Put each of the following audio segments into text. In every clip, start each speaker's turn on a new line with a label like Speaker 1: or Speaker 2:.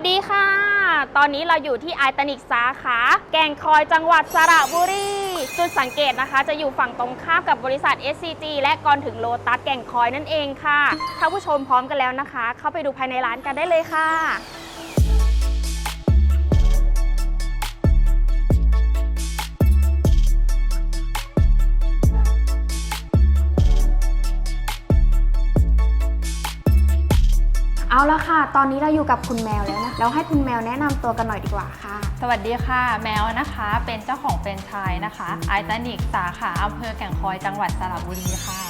Speaker 1: วัสดีค่ะ ตอนนี้เราอยู่ที่ไอตานิกสาขา แก่งคอยจังหวัดสระบุรี จุดสังเกตนะคะ จะอยู่ฝั่งตรงข้ามกับบริษัท SCG และก่อนถึงโลตัสแก่งคอยนั่นเองค่ะ ถ้าผู้ชมพร้อมกันแล้วนะคะ เข้าไปดูภายในร้านกันได้เลยค่ะ เอาละค่ะ ตอนนี้เราอยู่กับคุณแมวแล้วนะแล้วให้คุณแมวแนะนำตัวกันหน่อยดีกว่าค่ะ
Speaker 2: สวัสดีค่ะ แมวนะคะ เป็นเจ้าของเป็นไชายนะคะไอตานิกสาขาอำเภอแก่งคอยจังหวัดสระบุรีค่ะ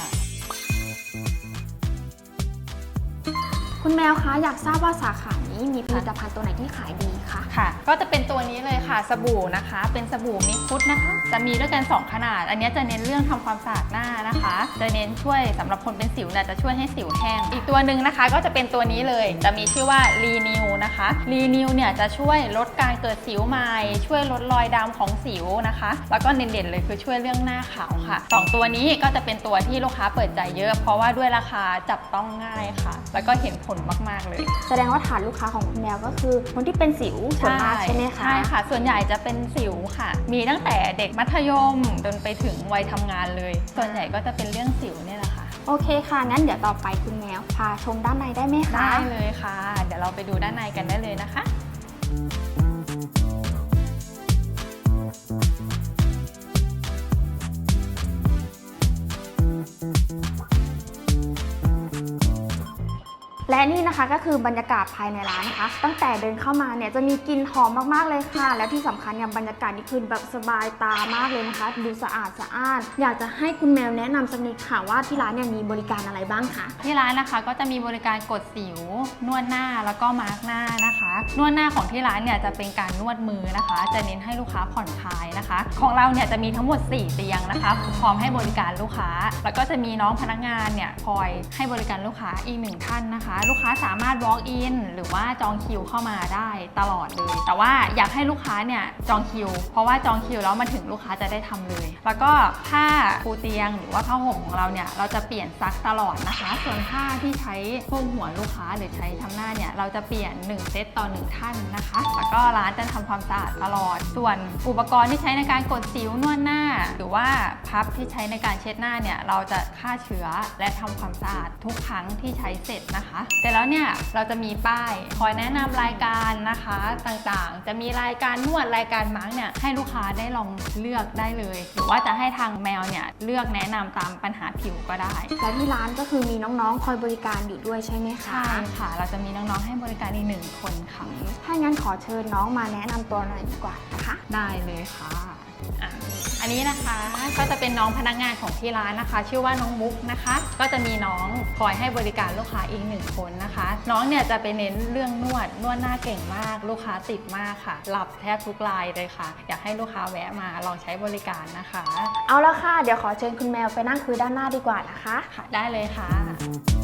Speaker 1: คุณแมวคะอยากทราบว่าสาขา นี้มีผลิตภัณฑ์ตัวไหนที่ขายดีคะ
Speaker 2: ค่ะ ก็จะเป็นตัวนี้เลยค่ะสบู่นะคะ เป็นสบู่มิกฟุตนะคะ จะมีด้วยกัน 2 ขนาด อันนี้จะเน้นเรื่องทำความสะอาดหน้านะคะ จะเน้นช่วยสำหรับคนเป็นสิวเนี่ยจะช่วยให้สิวแห้ง อีกตัวหนึ่งนะคะ ก็จะเป็นตัวนี้เลย จะมีชื่อว่ารีนิวนะคะรีนิวเนี่ยจะช่วยลด การเกิดสิวใหม่ ช่วยลดรอยดำของสิวนะคะ แล้วก็เด่นๆเลยคือช่วยเรื่องหน้าขาวค่ะสองตัวนี้ก็จะเป็นตัวที่ลูกค้าเปิดใจเยอะ เพราะว่าด้วยราคาจับต้องง่ายค่ะ แล้วก็เห็นผลมากๆเลย
Speaker 1: แสดงว่าฐานลูกค้าของคุณแมวก็คือคนที่เป็นสิวส่วนมากใช่ไหมคะ
Speaker 2: ใช่ค่ะ ส่วนใหญ่จะเป็นสิวค่ะ มีตั้งแต่เด็กมัธยมจนไปถึงวัยทำงานเลย ส่วนใหญ่ก็จะเป็นเรื่องสิวเนี่ยแหละค่ะ
Speaker 1: โอเคค่ะ งั้นเดี๋ยวต่อไปคุณแมวพาชมด้านในได้ไหมคะ
Speaker 2: ได้เลยค่ะ เดี๋ยวเราไปดูด้านในกันได้เลยนะคะ
Speaker 1: และนี่นะคะก็คือบรรยากาศภายในร้านนะคะ ตั้งแต่เดินเข้ามาเนี่ยจะมีกลิ่นหอมมากๆเลยค่ะ แล้วที่สำคัญเนี่ยบรรยากาศนี่คือแบบสบายตามากเลยนะคะ ดูสะอาดสะอ้าน อยากจะให้คุณแมวแนะนำสักนิดค่ะว่าที่ร้านเนี่ยมีบริการอะไรบ้างคะ
Speaker 2: ที่ร้านนะคะก็จะมีบริการกดสิวนวดหน้าแล้วก็มาร์กหน้านะคะ นวดหน้าของที่ร้านเนี่ยจะเป็นการนวดมือนะคะ จะเน้นให้ลูกค้าผ่อนคลายนะคะ ของเราเนี่ยจะมีทั้งหมด 4 เตียงนะคะพร้อมให้บริการลูกค้า แล้วก็จะมีน้องพนักงานเนี่ยคอยให้บริการลูกค้าอีกหนึ่งท่านนะคะลูกค้าสามารถ walk in หรือว่าจองคิวเข้ามาได้ตลอดเลย แต่ว่าอยากให้ลูกค้าเนี่ยจองคิว เพราะว่าจองคิวแล้วมาถึงลูกค้าจะได้ทำเลย แล้วก็ผ้าปูเตียงหรือว่าผ้าห่มของเราเนี่ยเราจะเปลี่ยนซักตลอดนะคะ ส่วนผ้าที่ใช้พวกหัวลูกค้าหรือใช้ทำหน้าเนี่ยเราจะเปลี่ยน 1 เซตต่อ 1 ท่านนะคะ แล้วก็ร้านจะทำความสะอาดตลอด ส่วนอุปกรณ์ที่ใช้ในการกดสิวนวดหน้า หรือว่าพับที่ใช้ในการเช็ดหน้าเนี่ยเราจะฆ่าเชื้อและทำความสะอาดทุกครั้งที่ใช้เสร็จนะคะแต่แล้วเนี่ยเราจะมีป้ายคอยแนะนำรายการนะคะต่างๆ จะมีรายการนวดรายการมาร์กเนี่ยให้ลูกค้าได้ลองเลือกได้เลย หรือว่าจะให้ทางแมวเนี่ยเลือกแนะนำตามปัญหาผิวก็ได้
Speaker 1: และที่ร้านก็คือมีน้องๆ คอยบริการอยู่ด้วยใช่ไหมคะ
Speaker 2: ใช่ค่ะ เราจะมีน้องๆ ให้บริการอีกหนึ่งคนค่ะ
Speaker 1: ถ้างั้นขอเชิญน้องมาแนะนำตัวหน่อยดีกว่านะคะ
Speaker 2: ได้เลยค่ะอะอั นนี้นะคะก็จะเป็นน้องพนักงานของที่ร้านนะคะ ชื่อว่าน้องมุกนะคะ ก็จะมีน้องคอยให้บริการลูกค้าอีกหนึ่งคนนะคะ น้องเนี่ยจะไปเน้นเรื่องนวดนวดหน้าเก่งมาก ลูกค้าติดมากค่ะหลับแทบทุกรายเลยค่ะ อยากให้ลูกค้าแวะมาลองใช้บริการนะคะ
Speaker 1: เอาละค่ะ เดี๋ยวขอเชิญคุณแมวไปนั่งคุยด้านหน้าดีกว่านะคะ
Speaker 2: ค่ะได้เลยค่ะ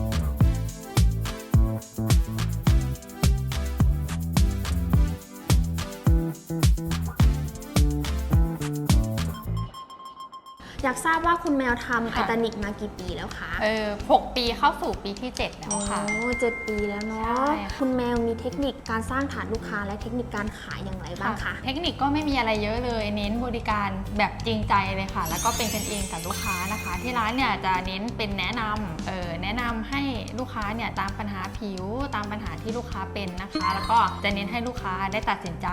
Speaker 1: อยากทราบว่าคุณแมวทำไอ
Speaker 2: ค่ะ
Speaker 1: ตานิกมากี่ปีแล้วคะ
Speaker 2: เออหกปีเข้าสู่ปีที่ 7 แล้วค่ะ
Speaker 1: โอ้เจ็ดปีแล้วเนาะ
Speaker 2: ใช่ค่ะ
Speaker 1: คุณแมวมีเทคนิคการสร้างฐานลูกค้าและเทคนิคการขายอย่างไรบ้างคะ
Speaker 2: เทคนิคก็ไม่มีอะไรเยอะเลย เน้นบริการแบบจริงใจเลยค่ะ แล้วก็เป็นกันเองกับลูกค้านะคะ ที่ร้านเนี่ยจะเน้นเป็นแนะนำเออแนะนำให้ลูกค้าเนี่ยตามปัญหาผิวตามปัญหาที่ลูกค้าเป็นนะคะ แล้วก็จะเน้นให้ลูกค้าได้ตัดสินใจ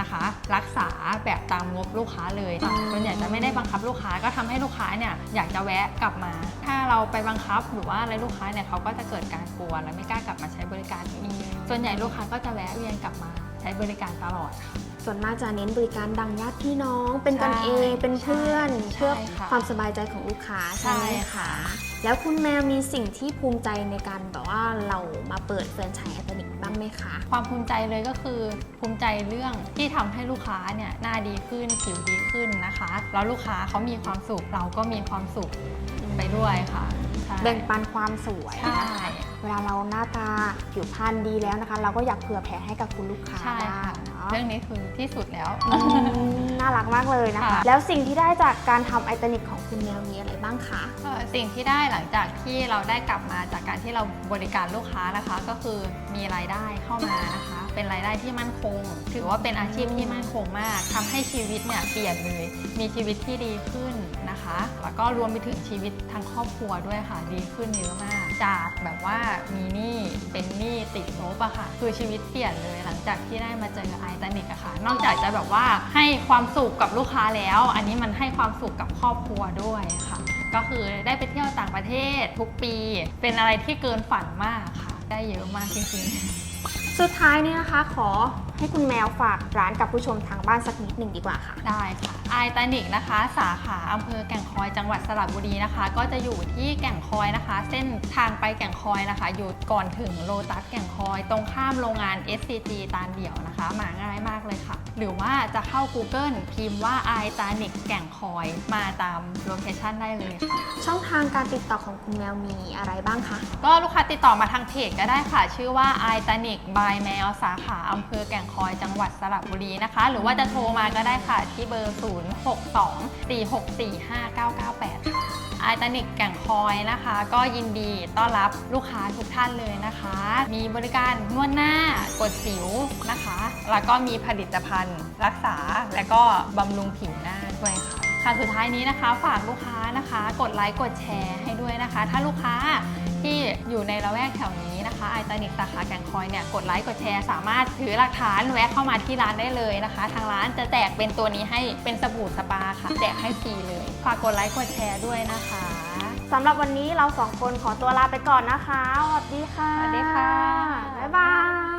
Speaker 2: นะคะ รักษาแบบตามงบลูกค้าเลยค่ะส่วนใหญ่จะไม่ได้บังคับลูกค้าก็ทำให้ลูกค้าเนี่ยอยากจะแวะกลับมา ถ้าเราไปบังคับหรือว่าอะไรลูกค้าเนี่ยเขาก็จะเกิดการกลัวและไม่กล้ากลับมาใช้บริการอีกส่วนใหญ่ลูกค้าก็จะแวะเวียนกลับมาใช้บริการตลอดค่ะ
Speaker 1: ส่วนมากจะเน้นบริการดังญาติพี่น้อง เป็นกัน
Speaker 2: ใช่
Speaker 1: เองเป็นเพื่อน
Speaker 2: ใช่
Speaker 1: เพื่อ
Speaker 2: ค่ะ
Speaker 1: ความสบายใจของลูกค้าใช่ไหม
Speaker 2: ใช่
Speaker 1: คะ
Speaker 2: ค่ะ
Speaker 1: แล้วคุณแมวมีสิ่งที่ภูมิใจในการแบบว่าเรามาเปิดแฟรนไชส์ไอตานิกบ้าง ไหมคะ
Speaker 2: ความภูมิใจเลยก็คือภูมิใจเรื่องที่ทำให้ลูกค้าเนี่ยหน้าดีขึ้นผิวดีขึ้นนะคะ แล้วลูกค้าเขามีความสุขเราก็มีความสุขไปด้วยค่ะใช่
Speaker 1: แบ่งปันความสวย
Speaker 2: ใช่
Speaker 1: นะคะเวลาเราหน้าตาผิวพรรณดีแล้วนะคะ เราก็อยากเผื่อแผ่ให้กับคุณลูกค้า
Speaker 2: ใช่
Speaker 1: บ้า
Speaker 2: ค่ะ
Speaker 1: ง เนาะ
Speaker 2: เรื่องนี้คือที่สุดแล้ว
Speaker 1: อืมน่ารักมากเลยนะคะ
Speaker 2: ค่ะ
Speaker 1: แล้วสิ่งที่ได้จากการทำไอตานิกของคุณแมวมีอะไรบ้างคะ
Speaker 2: เอ่อสิ่งที่ได้หลังจากที่เราได้กลับมาจากการที่เราบริการลูกค้านะคะ ก็คือมีรายได้เข้ามานะคะ เป็นรายได้ที่มั่นคง ถือว่าเป็นอาชีพที่มั่นคงมากทำให้ชีวิตเนี่ยเปลี่ยนเลย มีชีวิตที่ดีขึ้นนะคะ แล้วก็รวมไปถึงชีวิตทั้งครอบครัวด้วยค่ะ ดีขึ้นเยอะมาก จากแบบว่ามีหนี้เป็นหนี้ติดลบอะค่ะ คือชีวิตเปลี่ยนเลยหลังจากที่ได้มาเจอไอตานิกอะค่ะ นอกจากจะแบบว่าให้ความสุขกับลูกค้าแล้ว อันนี้มันให้ความสุขกับครอบครัวด้วยค่ะก็คือได้ไปเที่ยวต่างประเทศทุกปี เป็นอะไรที่เกินฝันมากค่ะ ได้เยอะมากจริงๆ
Speaker 1: สุดท้ายนี่นะคะ ขอให้คุณแมวฝากร้านกับผู้ชมทางบ้านสักนิดหนึ่งดีกว่าค่ะ
Speaker 2: ได้ค่ะ ไอตานิกนะคะ สาขาอำเภอแก่งคอยจังหวัดสระบุรีนะคะ ก็จะอยู่ที่แก่งคอยนะคะ เส้นทางไปแก่งคอยนะคะ อยู่ก่อนถึงโลตัสแก่งคอย ตรงข้ามโรงงาน SCG ตาลเดี่ยวนะคะ มาง่ายมากเลยค่ะ หรือว่าจะเข้า Google พิมพ์ว่าไอตานิกแก่งคอยมาตามโลเคชั่นได้เลยค่ะ
Speaker 1: ช่องทางการติดต่อของคุณแมวมีอะไรบ้างคะ
Speaker 2: ก็ลูกค้าติดต่อมาทางเพจก็ได้ค่ะ ชื่อว่า i t a n i c by แมวสาขาอำเภอแก่งคอยจังหวัดสระบุรีนะคะ หรือว่าจะโทรมาก็ได้ค่ะที่เบอร์0624645998ค่ะไอตานิกแก่งคอยนะคะ ก็ยินดีต้อนรับลูกค้าทุกท่านเลยนะคะ มีบริการนวดหน้ากดสิวนะคะ แล้วก็มีผลิตภัณฑ์ รักษาและก็บำรุงผิวหน้าด้วยค่ะค่ะสุดท้ายนี้นะคะ ฝากลูกค้านะคะ กดไลค์กดแชร์ให้ด้วยนะคะ ถ้าลูกค้า ที่อยู่ในละแวกแถวนี้นะคะไอตานิกสาขาแกงคอยเนี่ยกดไลค์กดแชร์สามารถถือหลักฐานแวะเข้ามาที่ร้านได้เลยนะคะ ทางร้านจะแจกเป็นตัวนี้ให้เป็นสบู่สปาค่ะ แจกให้ฟรีเลยฝากกดไลค์กดแชร์ด้วยนะคะ
Speaker 1: สำหรับวันนี้เราสองคนขอตัวลาไปก่อนนะคะสวัสดีค่ะ
Speaker 2: สวัสดีค่ะ
Speaker 1: บ๊ายบาย